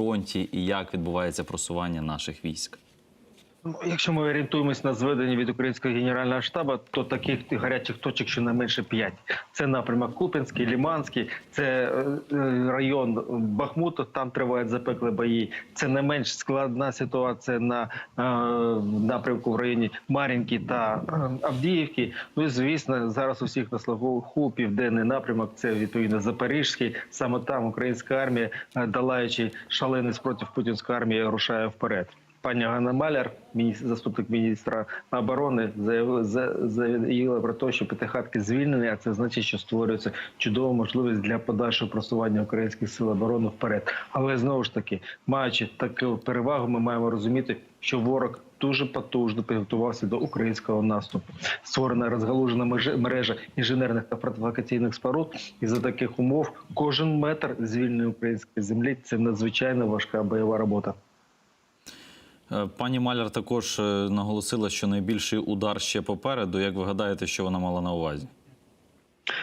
фронті і як відбувається просування наших військ? Ну, Якщо ми орієнтуємось на зведення від українського генерального штабу, то таких гарячих точок щонайменше 5. Це напрямок Куп'янський, Ліманський, це е, е, район Бахмуту, там тривають запекли бої. Це не менш складна ситуація на е, напрямку в районі Мар'їнки та Авдіївки. Ну і звісно, зараз у всіх на слуху південний напрямок. Це відповідно Запорізький. Саме там українська армія, долаючи шалений спротив путінської армії, рушає вперед. Пані Ганна Маляр, заступник міністра оборони, заявила, про те, що п'ятихатки звільнені, а це значить, що створюється чудова можливість для подальшого просування українських сил оборони вперед. Але знову ж таки, маючи таку перевагу, ми маємо розуміти, що ворог дуже потужно підготувався до українського наступу. Створена розгалужена мережа інженерних та фортифікаційних споруд, і за таких умов кожен метр звільненої української землі це надзвичайно важка бойова робота. Е, Пані Маляр також е, наголосила, що найбільший удар ще попереду. Як ви гадаєте, що вона мала на увазі?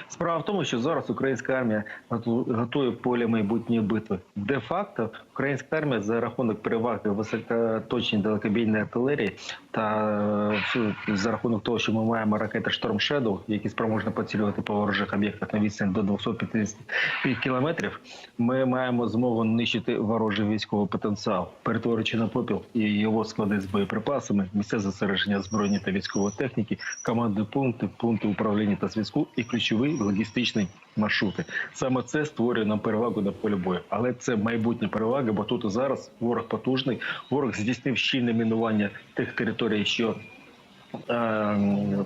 Справа в тому, що зараз українська армія готує поле майбутньої битви. Де факто українська армія за рахунок переваги високоточній далекобійної артилерії та е, за рахунок того, що ми маємо ракети Storm Shadow, які спроможні поцілювати по ворожих об'єктах на відстань до 250 кілометрів, ми маємо змогу нищити ворожий військовий потенціал, перетворюючи на попіл і його склади з боєприпасами, місця зосередження збройної та військової техніки, командні пункти, пункти управління та зв'язку і ключові логістичні маршрути. Саме це створює нам перевагу на полі бою. Але це майбутня перевага, бо тут і зараз ворог потужний. Ворог здійснив щільне мінування тих територій, що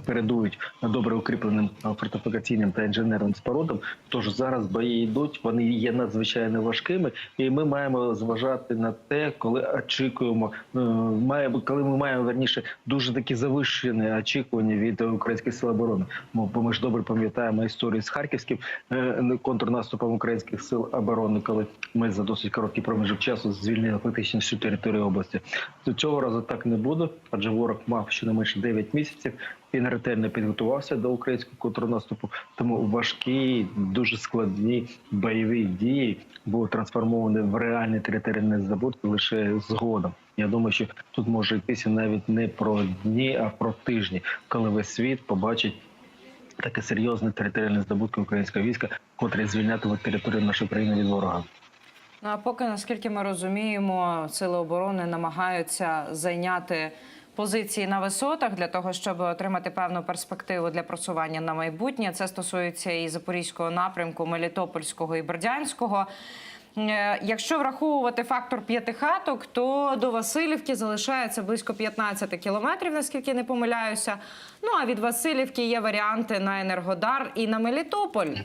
передують добре укріпленим фортифікаційним та інженерним спорудам. Тож зараз бої йдуть, вони є надзвичайно важкими, і ми маємо зважати на те, коли очікуємо, е, маємо, коли ми маємо верніше дуже такі завищені очікування від українських сил оборони. Бо ми ж добре пам'ятаємо історію з харківським е, контрнаступом українських сил оборони, коли ми за досить короткий проміжок часу звільнили фактично всю територію області. До цього разу так не буде, адже ворог мав щонайменше 9 місяців. Він ретельно підготувався до українського контрнаступу, тому важкі, дуже складні бойові дії були трансформовані в реальні територіальні здобутки лише згодом. Я думаю, що тут може йтися навіть не про дні, а про тижні, коли весь світ побачить таке серйозне територіальне здобутки українського війська, котре звільнятиме територію нашої країни від ворога. Ну а поки, наскільки ми розуміємо, сили оборони намагаються зайняти позиції на висотах для того, щоб отримати певну перспективу для просування на майбутнє. Це стосується і запорізького напрямку, Мелітопольського і Бердянського. Е, Якщо враховувати фактор п'ятихаток, то до Васильівки залишається близько 15 кілометрів, наскільки не помиляюся. Ну а від Васильівки є варіанти на Енергодар і на Мелітополь.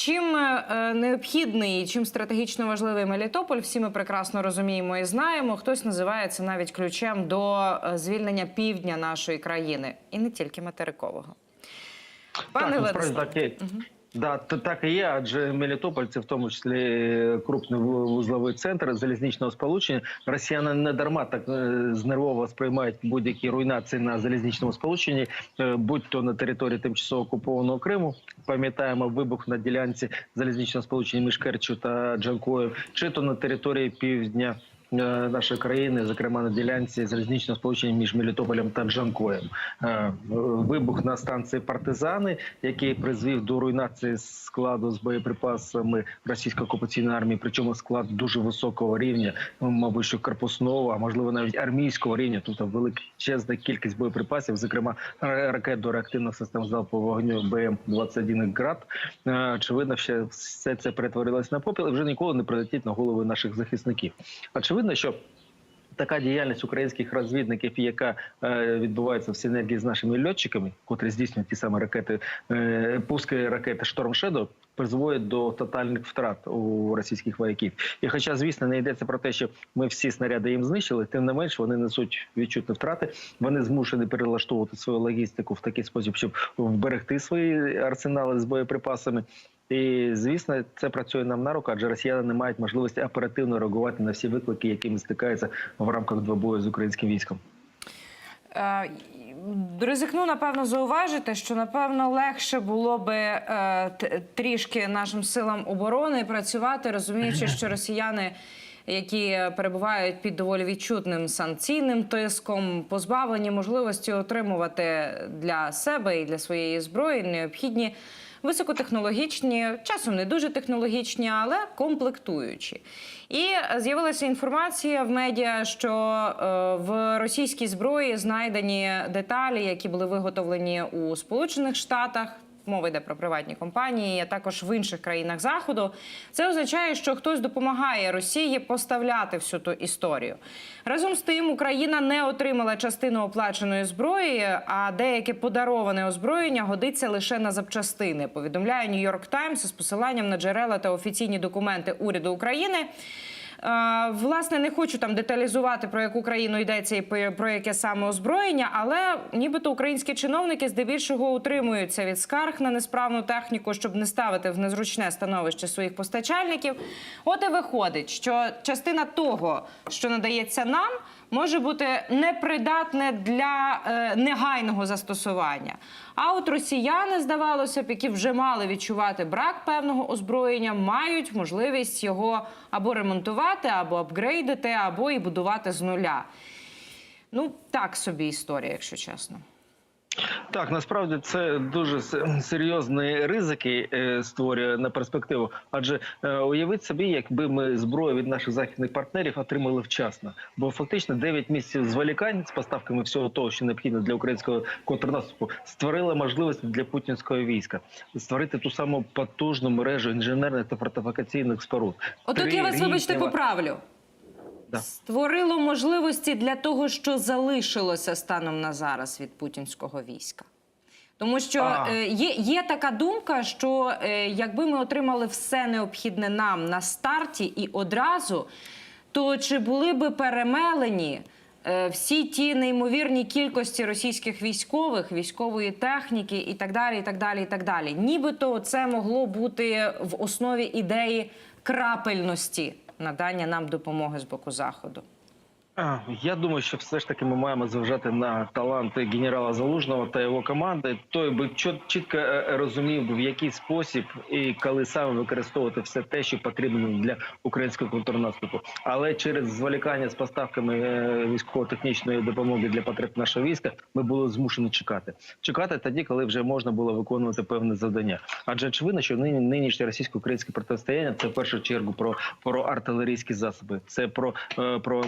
Чим е, необхідний, чим стратегічно важливий Мелітополь, всі ми прекрасно розуміємо і знаємо. Хтось називає це навіть ключем до е, звільнення півдня нашої країни, і не тільки материкового. Пане так, насправді Владислав, так да, то так і є, адже Мелітополь це в тому числі е, крупний вузловий центр залізничного сполучення. Росіяни не дарма так знервово сприймають будь-які руйнації на залізничному сполученні, е, будь то на території тимчасово окупованого Криму. Пам'ятаємо вибух на ділянці залізничного сполучення між Керчу та Джанкою, чи то на території півдня. Е, Нашої країни, зокрема на ділянці залізничного сполучення між Мелітополем та Джанкоєм, Е, вибух на станції партизани, який призвів до руйнації складу з боєприпасами російської окупаційної армії, причому склад дуже високого рівня, ну, мабуть, що корпусного, а можливо навіть армійського рівня. Тобто величезна кількість боєприпасів, зокрема ра- ракет до реактивних систем залпового вогню БМ 21 град. Е, Очевидно, все це перетворилось на попіл і вже ніколи не прилетить на голови наших захисників. Очевидно, що така діяльність українських розвідників, яка е, відбувається в синергії з нашими льотчиками, котрі здійснюють ті самі ракети, е, пуски ракети Storm Shadow, призводять до тотальних втрат у російських вояків. І хоча, звісно, не йдеться про те, що ми всі снаряди їм знищили, тим не менш вони несуть відчутні втрати. Вони змушені перелаштовувати свою логістику в такий спосіб, щоб вберегти свої арсенали з боєприпасами. І звісно, це працює нам на руку, адже росіяни не мають можливості оперативно реагувати на всі виклики, якими стикаються в рамках двобою з українським військом. Е, Ризикну, напевно, зауважити, що напевно легше було би е, трішки нашим силам оборони працювати, розуміючи, що росіяни які перебувають під доволі відчутним санкційним тиском, позбавлені можливості отримувати для себе і для своєї зброї необхідні високотехнологічні, часом не дуже технологічні, але комплектуючі. І з'явилася інформація в медіа, що е, в російській зброї знайдені деталі, які були виготовлені у Сполучених Штатах. Мова йде про приватні компанії, а також в інших країнах заходу. Це означає, що хтось допомагає Росії поставляти всю ту історію. Разом з тим, Україна не отримала частину оплаченої зброї, а деяке подароване озброєння годиться лише на запчастини. Повідомляє Нью-Йорк Таймс із посиланням на джерела та офіційні документи уряду України. Власне, не хочу там деталізувати про яку країну йдеться і про яке саме озброєння, але нібито українські чиновники здебільшого утримуються від скарг на несправну техніку, щоб не ставити в незручне становище своїх постачальників. От і виходить, що частина того, що надається нам, може бути непридатне для е, негайного застосування. А от росіяни, здавалося б, які вже мали відчувати брак певного озброєння, мають можливість його або ремонтувати, або апгрейдити, або і будувати з нуля. Ну, так собі історія, якщо чесно. Так, насправді це дуже серйозні ризики е, створює на перспективу. Адже е, уявіть собі, якби ми зброю від наших західних партнерів отримали вчасно. Бо фактично 9 місяців зволікань з поставками всього того, що необхідно для українського контрнаступу, створили можливість для путінського війська створити ту саму потужну мережу інженерних та фортифікаційних споруд. Отут Три я вас, вибачте, поправлю. Да. Створило можливості для того, що залишилося станом на зараз від путінського війська. Тому що А. е, є, є така думка, що е, якби ми отримали все необхідне нам на старті і одразу, то чи були би перемелені е, всі ті неймовірні кількості російських військових, військової техніки і так далі, і так далі, і так далі. Нібито це могло бути в основі ідеї крапельності надання нам допомоги з боку заходу. Я думаю, що все ж таки ми маємо зважати на таланти генерала Залужного та його команди. Той би чітко е, розумів, в який спосіб і коли саме використовувати все те, що потрібно для українського контрнаступу. Але через зволікання з поставками е, військово-технічної допомоги для потреб нашого війська ми були змушені чекати. Чекати тоді, коли вже можна було виконувати певне завдання. Адже очевидно, що нині нинішнє російсько-українське протистояння це в першу чергу про, про артилерійські засоби, це про, е, про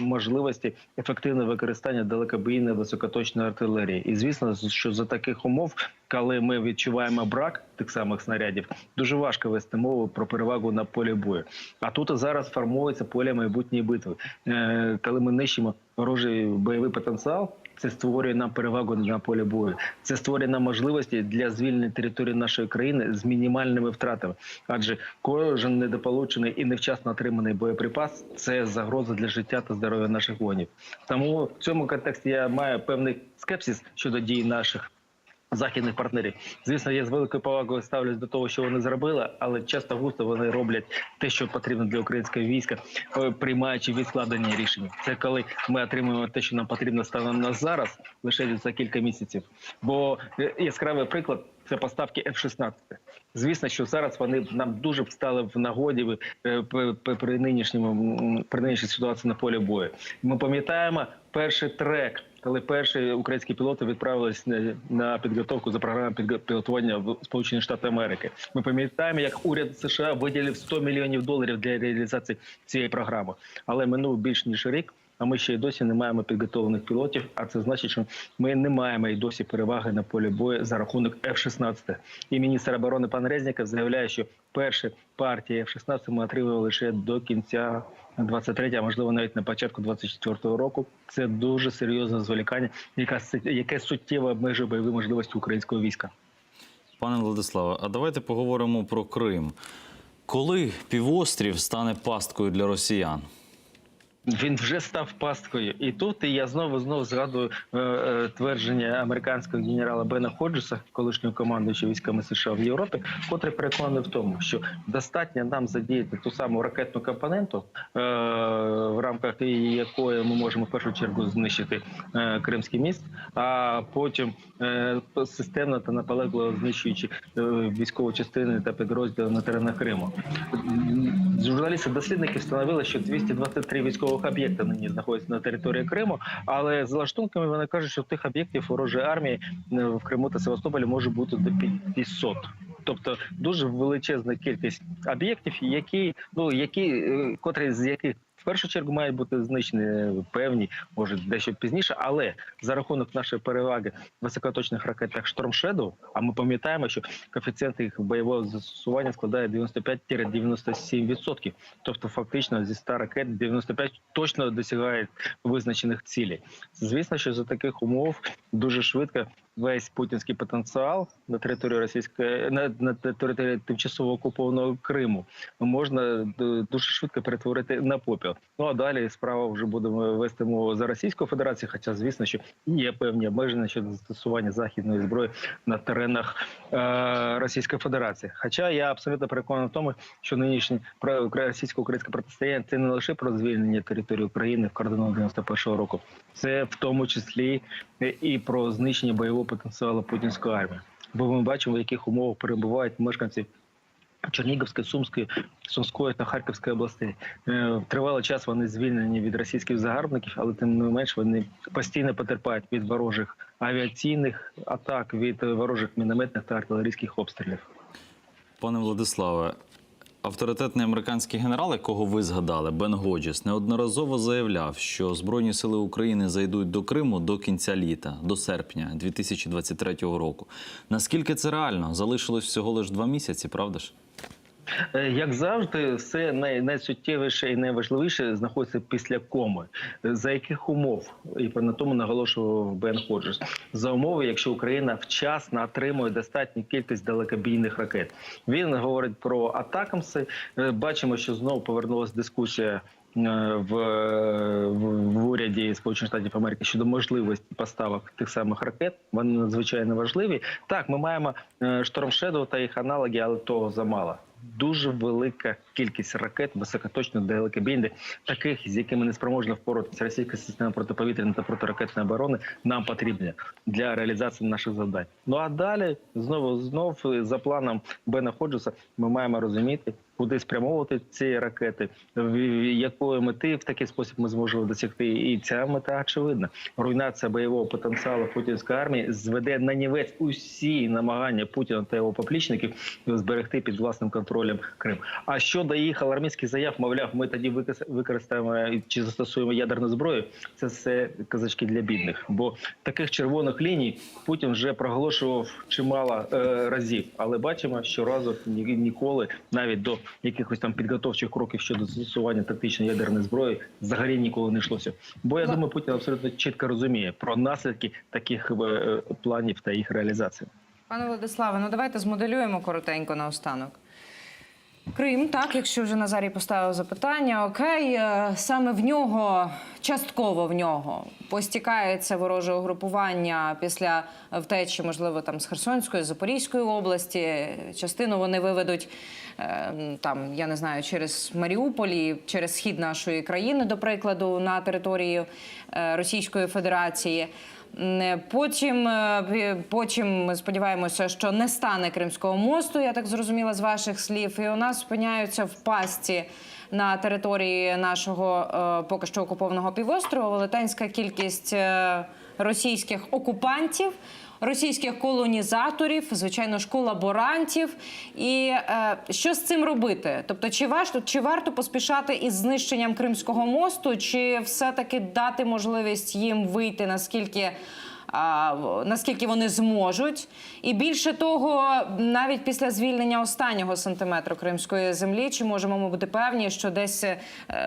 можливості ефективне використання далекобійної високоточної артилерії. І звісно, що за таких умов, коли ми відчуваємо брак тих самих снарядів, дуже важко вести мову про перевагу на полі бою. А тут і зараз формується поле майбутньої битви, Е, коли ми нищимо ворожий бойовий потенціал. Це створює нам перевагу на полі бою. Це створює нам можливості для звільнення території нашої країни з мінімальними втратами. Адже кожен недополучений і невчасно отриманий боєприпас це загроза для життя та здоров'я наших воїнів. Тому в цьому контексті я маю певний скепсис щодо дій наших. Західних партнерів, звісно, я з великою повагою ставлюсь до того, що вони зробили, але часто густо вони роблять те, що потрібно для українського війська, е, приймаючи відкладені рішення. Це коли ми отримуємо те, що нам потрібно станом на зараз, лише за кілька місяців. Бо е, яскравий приклад це поставки F-16. Звісно, що зараз вони нам дуже б стали в нагоді е, при нинішньому при нинішній ситуації на полі бою. Ми пам'ятаємо перший трек. Коли перші українські пілоти відправились на- підготовку за програмою пілотування в Сполучені Штати Америки, ми пам'ятаємо, як уряд США виділив 100 мільйонів доларів для реалізації цієї програми. Але минув більш ніж рік. А ми ще й досі не маємо підготовлених пілотів. А це значить, що ми не маємо і досі переваги на полі бою за рахунок F-16. І міністр оборони пан Резніков заявляє, що перші партії F-16 ми отримали лише до кінця 23, а можливо навіть на початку 24 року. Це дуже серйозне зволікання, яке суттєво обмежує бойові можливості українського війська. Пане Владиславе, а давайте поговоримо про Крим. Коли півострів стане пасткою для росіян? Він вже став пасткою, і тут я знову знову згадую е, е, твердження американського генерала Бена Ходжеса, колишнього командуючого військами США в Європі, котрий переконаний в тому, що достатньо нам задіяти ту саму ракетну компоненту, е, в рамках якої ми можемо в першу чергу знищити е, Кримський міст, а потім е, системно та наполегливо знищуючи військові частини та підрозділи на теренах Криму. Журналісти дослідники встановили, що 223 військових об'єкта нині знаходяться на території Криму, але з лаштунками вони кажуть, що тих об'єктів ворожої армії е, в Криму та Севастополі може бути до 500. Тобто дуже величезна кількість об'єктів, які ну які е, котрі з яких першу чергу мають бути знищені певні, може дещо пізніше, але за рахунок нашої переваги в високоточних ракетах Shadow, а ми пам'ятаємо, що коефіцієнт їх бойового застосування складає 95-97%. Тобто, фактично зі 100 ракет 95 точно досягають визначених цілей. Звісно, що за таких умов дуже швидко весь путінський потенціал на території російської на, на території тимчасово окупованого Криму можна дуже швидко перетворити на попіл. Ну а далі справа вже будемо вести мову за Російською Федерацією, хоча звісно, що є певні обмеження щодо застосування західної зброї на теренах е, Російської Федерації. Хоча я абсолютно переконаний в тому, що нинішнє російсько-українське протистояння це не лише про звільнення території України в кордону 91-го року, це в тому числі і про знищення бойового потенціалу путінської армії. Бо ми бачимо, в яких умовах перебувають мешканці Чернігівської, Сумської, Сумської та Харківської областей. Е, Тривалий час вони звільнені від російських загарбників, але тим не менш вони постійно потерпають від ворожих авіаційних атак, від ворожих мінометних та артилерійських обстрілів. Пане Владиславе, авторитетний американський генерал, якого ви згадали, Бен Годжіс, неодноразово заявляв, що Збройні сили України зайдуть до Криму до кінця літа, до серпня 2023 року. Наскільки це реально? Залишилось всього лише два місяці, правда ж? Е, Як завжди, все най, найсуттєвіше і найважливіше знаходиться після коми. Е, За яких умов? І на тому наголошував Бен Ходжес. За умови, якщо Україна вчасно отримує достатню кількість далекобійних ракет. Він говорить про атакамси. Е, Бачимо, що знову повернулася дискусія. В, в, в уряді Сполучених Штатів Америки щодо можливості поставок тих самих ракет, вони надзвичайно важливі. Так, ми маємо Shadow та їх аналоги, але того замало дуже велика кількість ракет високоточно далекобійних, таких з якими не спроможна впоратися російська система протиповітряної та протиракетної оборони, нам потрібна для реалізації наших завдань. Ну а далі знову знов за планом Бена Ходжеса ми маємо розуміти. Куди спрямовувати ці ракети, в якої мети в такий спосіб ми зможемо досягти, і ця мета очевидна. Руйнація бойового потенціалу путінської армії зведе на нівець усі намагання Путіна та його поплічників зберегти під власним контролем Крим. А щодо їх алармістських заяв, мовляв, ми тоді використаємо чи застосуємо ядерну зброю. Це все казачки для бідних. Бо таких червоних ліній Путін вже проголошував чимало е, разів, але бачимо, що разу ні, ніколи навіть до якихось там підготовчих кроків щодо застосування тактичної ядерної зброї взагалі ніколи не йшлося. Бо я думаю, Путін абсолютно чітко розуміє про наслідки таких е, планів та їх реалізації. Пане Владиславе, ну давайте змоделюємо коротенько наостанок. Крим, так, якщо вже Назарій поставив запитання, окей, е, саме в нього, частково в нього, постікається вороже угрупування після втечі, можливо, там з Херсонської, Запорізької області. Частину вони виведуть е, там, я не знаю, через Маріуполь через схід нашої країни, до прикладу, на території е, Російської Федерації. М, Потім, е, потім ми сподіваємося, що не стане Кримського мосту, я так зрозуміла з ваших слів. І у нас спиняються в пастці на території нашого е, поки що окупованого півострова велетенська кількість е, російських окупантів. Російських колонізаторів, звичайно ж, колаборантів, і е, що з цим робити? Тобто, чи варто чи варто поспішати із знищенням Кримського мосту, чи все-таки дати можливість їм вийти наскільки наскільки вони зможуть. І більше того, навіть після звільнення останнього сантиметру кримської землі, чи можемо ми бути певні, що десь, е,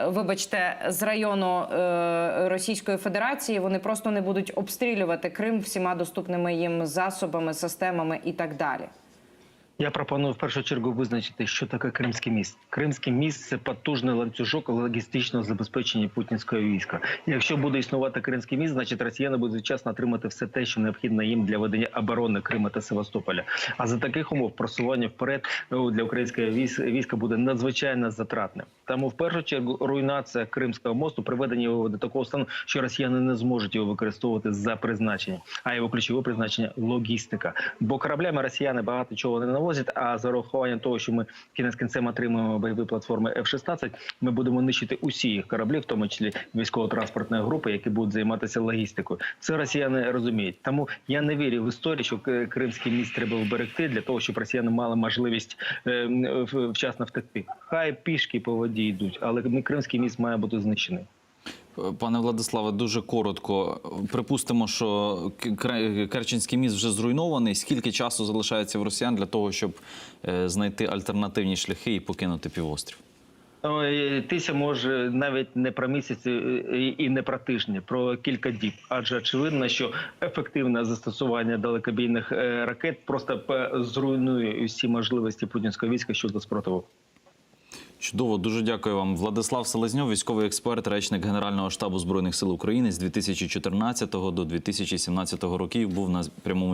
вибачте, з району е, Російської Федерації вони просто не будуть обстрілювати Крим всіма доступними їм засобами, системами і так далі. Я пропоную в першу чергу визначити, що таке Кримський міст. Кримський міст це потужний ланцюжок логістичного забезпечення путінського війська. Якщо буде існувати Кримський міст, значить росіяни будуть вчасно отримати все те, що необхідно їм для ведення оборони Крима та Севастополя. А за таких умов просування вперед ну, для українського військ- війська буде надзвичайно затратним. Тому в першу чергу руйнація Кримського мосту, приведення його до такого стану, що росіяни не зможуть його використовувати за призначенням. А його ключове призначення логістика. Бо кораблями росіяни багато чого не навозять. А за урахуванням того, що ми кінець кінцем отримуємо бойові платформи F-16, ми будемо нищити усі їх кораблі, в тому числі військово-транспортної групи, які будуть займатися логістикою. Це росіяни розуміють. Тому я не вірю в історію, що Кримський міст треба вберегти для того, щоб росіяни мали можливість е, м, в- вчасно втекти. Хай пішки по воді йдуть, але Кримський міст має бути знищений. Пане Владиславе, дуже коротко. Припустимо, що Керченський міст вже зруйнований. Скільки часу залишається в росіян для того, щоб е, знайти альтернативні шляхи і покинути півострів? Ой, Йдеться може навіть не про місяці е, і не про тижні, про кілька діб. Адже очевидно, що ефективне застосування далекобійних е, ракет просто е, зруйнує усі можливості путінського війська щодо спротиву. Чудово, дуже дякую вам. Владислав Селезньов, військовий експерт, речник Генерального штабу збройних сил України з 2014 до 2017 років, був на прямому